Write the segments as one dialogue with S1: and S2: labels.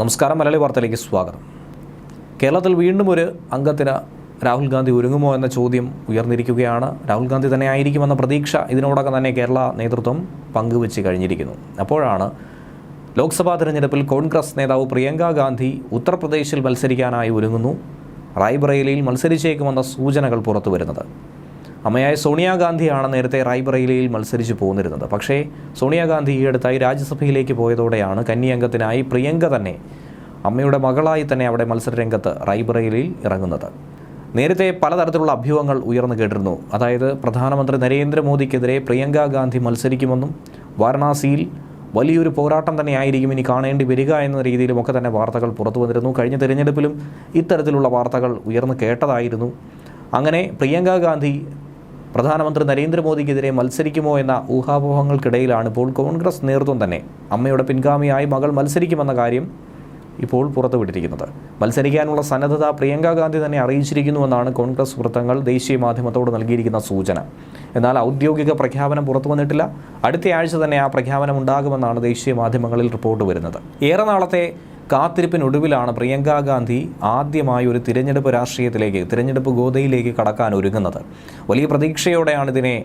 S1: നമസ്കാരം മലയാളി വാർത്തയിലേക്ക് സ്വാഗതം. കേരളത്തിൽ വീണ്ടും ഒരു അംഗത്തിന് രാഹുൽ ഗാന്ധി ഒരുങ്ങുമോ എന്ന ചോദ്യം ഉയർന്നിരിക്കുകയാണ്. രാഹുൽ ഗാന്ധി തന്നെ ആയിരിക്കുമെന്ന പ്രതീക്ഷ ഇതിനോടൊക്കെ തന്നെ കേരള നേതൃത്വം പങ്കുവച്ച് കഴിഞ്ഞിരിക്കുന്നു. അപ്പോഴാണ് ലോക്സഭാ തിരഞ്ഞെടുപ്പിൽ കോൺഗ്രസ് നേതാവ് പ്രിയങ്ക ഗാന്ധി ഉത്തർപ്രദേശിൽ മത്സരിക്കാനായി ഒരുങ്ങുന്നു. റായ്ബറേലിയിൽ മത്സരിച്ചേക്കുമെന്ന സൂചനകൾ പുറത്തു വരുന്നത് അമ്മയായ സോണിയാഗാന്ധിയാണ് നേരത്തെ റായ്ബറേലിയിൽ മത്സരിച്ചു പോന്നിരുന്നത്. പക്ഷേ സോണിയാഗാന്ധി ഈയടുത്തായി രാജ്യസഭയിലേക്ക് പോയതോടെയാണ് കന്നി അംഗത്തിനായി പ്രിയങ്ക തന്നെ അമ്മയുടെ മകളായി തന്നെ അവിടെ മത്സരരംഗത്ത് റായ്ബറേലിയിൽ ഇറങ്ങുന്നത്. നേരത്തെ പലതരത്തിലുള്ള അഭ്യൂഹങ്ങൾ ഉയർന്നു കേട്ടിരുന്നു. അതായത് പ്രധാനമന്ത്രി നരേന്ദ്രമോദിക്കെതിരെ പ്രിയങ്ക ഗാന്ധി മത്സരിക്കുമെന്നും വാരണാസിയിൽ വലിയൊരു പോരാട്ടം തന്നെയായിരിക്കും ഇനി കാണേണ്ടി വരിക എന്ന രീതിയിലുമൊക്കെ തന്നെ വാർത്തകൾ പുറത്തു വന്നിരുന്നു. കഴിഞ്ഞ തിരഞ്ഞെടുപ്പിലും ഇത്തരത്തിലുള്ള വാർത്തകൾ ഉയർന്നു കേട്ടതായിരുന്നു. അങ്ങനെ പ്രിയങ്ക ഗാന്ധി പ്രധാനമന്ത്രി നരേന്ദ്രമോദിക്കെതിരെ മത്സരിക്കുമോ എന്ന ഊഹാപോഹങ്ങൾക്കിടയിലാണ് ഇപ്പോൾ കോൺഗ്രസ് നേതൃത്വം തന്നെ. അമ്മയുടെ പിൻഗാമിയായി മകൾ മത്സരിക്കുമെന്ന കാര്യം ഇപ്പോൾ പുറത്തുവിട്ടിരിക്കുന്നത്. മത്സരിക്കാനുള്ള സന്നദ്ധത പ്രിയങ്ക ഗാന്ധി തന്നെ അറിയിച്ചിരിക്കുന്നുവെന്നാണ് കോൺഗ്രസ് വൃത്തങ്ങൾ ദേശീയ മാധ്യമത്തോട് നൽകിയിരിക്കുന്ന സൂചന. എന്നാൽ ഔദ്യോഗിക പ്രഖ്യാപനം പുറത്തു വന്നിട്ടില്ല. അടുത്ത ആഴ്ച തന്നെ ആ പ്രഖ്യാപനം ഉണ്ടാകുമെന്നാണ് ദേശീയ മാധ്യമങ്ങളിൽ റിപ്പോർട്ട് വരുന്നത്. ഏറെ നാളത്തെ കാത്തിരിപ്പിനൊടുവിലാണ് പ്രിയങ്ക ഗാന്ധി ആദ്യമായി ഒരു തിരഞ്ഞെടുപ്പ് രാഷ്ട്രീയത്തിലേക്ക് തിരഞ്ഞെടുപ്പ് ഗോതയിലേക്ക് കടക്കാൻ ഒരുങ്ങുന്നത്. വലിയ പ്രതീക്ഷയോടെയാണ് ഇതിനെ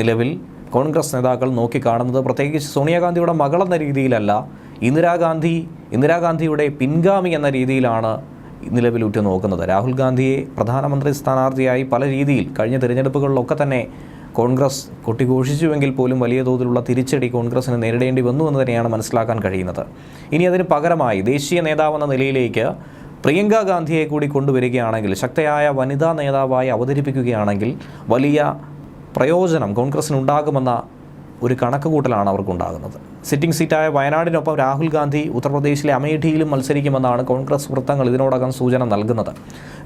S1: നിലവിൽ കോൺഗ്രസ് നേതാക്കൾ നോക്കിക്കാണുന്നത്. പ്രത്യേകിച്ച് സോണിയാഗാന്ധിയുടെ മകളെന്ന രീതിയിലല്ല ഇന്ദിരാഗാന്ധി ഇന്ദിരാഗാന്ധിയുടെ പിൻഗാമി എന്ന രീതിയിലാണ് നിലവിൽ ഉറ്റുനോക്കുന്നത്. രാഹുൽ ഗാന്ധിയെ പ്രധാനമന്ത്രി സ്ഥാനാർത്ഥിയായി പല രീതിയിൽ കഴിഞ്ഞ തിരഞ്ഞെടുപ്പുകളിലൊക്കെ തന്നെ കോൺഗ്രസ് കൊട്ടിഘോഷിച്ചുവെങ്കിൽ പോലും വലിയ തോതിലുള്ള തിരിച്ചടി കോൺഗ്രസിന് നേരിടേണ്ടി വന്നു എന്ന് തന്നെയാണ് മനസ്സിലാക്കാൻ കഴിയുന്നത്. ഇനി അതിന് പകരമായി ദേശീയ നേതാവെന്ന നിലയിലേക്ക് പ്രിയങ്ക ഗാന്ധിയെ കൂടി കൊണ്ടുവരികയാണെങ്കിൽ ശക്തയായ വനിതാ നേതാവായി അവതരിപ്പിക്കുകയാണെങ്കിൽ വലിയ പ്രയോജനം കോൺഗ്രസിനുണ്ടാകുമെന്ന ഒരു കണക്കുകൂട്ടലാണ് അവർക്കുണ്ടാകുന്നത്. സിറ്റിംഗ് സീറ്റായ വയനാടിനൊപ്പം രാഹുൽ ഗാന്ധി ഉത്തർപ്രദേശിലെ അമേഠിയിലും മത്സരിക്കുമെന്നാണ് കോൺഗ്രസ് വൃത്തങ്ങൾ ഇതിനോടകം സൂചന നൽകുന്നത്.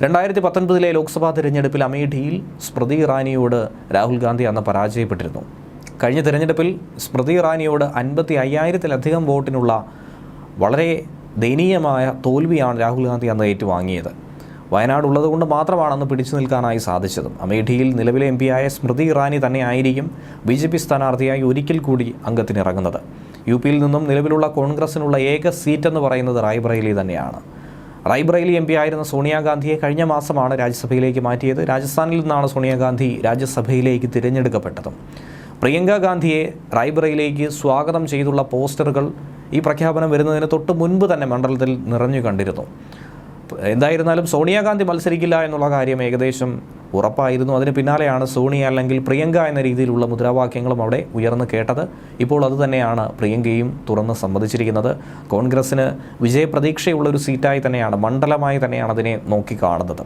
S1: രണ്ടായിരത്തി പത്തൊൻപതിലെ ലോക്സഭാ തിരഞ്ഞെടുപ്പിൽ അമേഠിയിൽ സ്മൃതി ഇറാനിയോട് രാഹുൽ ഗാന്ധി അന്ന് പരാജയപ്പെട്ടിരുന്നു. കഴിഞ്ഞ തിരഞ്ഞെടുപ്പിൽ സ്മൃതി ഇറാനിയോട് അൻപത്തി അയ്യായിരത്തിലധികം വോട്ടിനുള്ള വളരെ ദയനീയമായ തോൽവിയാണ് രാഹുൽ ഗാന്ധി അന്ന് ഏറ്റുവാങ്ങിയത്. വയനാട് ഉള്ളതുകൊണ്ട് മാത്രമാണെന്ന് പിടിച്ചു നിൽക്കാനായി സാധിച്ചതും. അമേഠിയിൽ നിലവിലെ എം പിയായ സ്മൃതി ഇറാനി തന്നെയായിരിക്കും ബി ജെ പി സ്ഥാനാർത്ഥിയായി ഒരിക്കൽ കൂടി അംഗത്തിനിറങ്ങുന്നത്. യു പിയിൽ നിന്നും നിലവിലുള്ള കോൺഗ്രസിനുള്ള ഏക സീറ്റ് എന്ന് പറയുന്നത് റായ്ബറേലി തന്നെയാണ്. റായ്ബറേലി എം പി ആയിരുന്ന സോണിയാഗാന്ധിയെ കഴിഞ്ഞ മാസമാണ് രാജ്യസഭയിലേക്ക് മാറ്റിയത്. രാജസ്ഥാനിൽ നിന്നാണ് സോണിയാഗാന്ധി രാജ്യസഭയിലേക്ക് തിരഞ്ഞെടുക്കപ്പെട്ടതും. പ്രിയങ്ക ഗാന്ധിയെ റായ്ബറയിലേക്ക് സ്വാഗതം ചെയ്തുള്ള പോസ്റ്ററുകൾ ഈ പ്രഖ്യാപനം വരുന്നതിന് തൊട്ട് മുൻപ് തന്നെ മണ്ഡലത്തിൽ നിറഞ്ഞു കണ്ടിരുന്നു. എന്തായിരുന്നാലും സോണിയാഗാന്ധി മത്സരിക്കില്ല എന്നുള്ള കാര്യം ഏകദേശം ഉറപ്പായിരുന്നു. അതിന് പിന്നാലെയാണ് സോണിയ അല്ലെങ്കിൽ പ്രിയങ്ക എന്ന രീതിയിലുള്ള മുദ്രാവാക്യങ്ങളും അവിടെ ഉയർന്നു കേട്ടത്. ഇപ്പോൾ അതുതന്നെയാണ് പ്രിയങ്കയും തുറന്ന് സമ്മതിച്ചിരിക്കുന്നത്. കോൺഗ്രസ്സിന് വിജയപ്രതീക്ഷയുള്ളൊരു സീറ്റായി തന്നെയാണ് മണ്ഡലമായി തന്നെയാണ് അതിനെ നോക്കിക്കാണുന്നത്.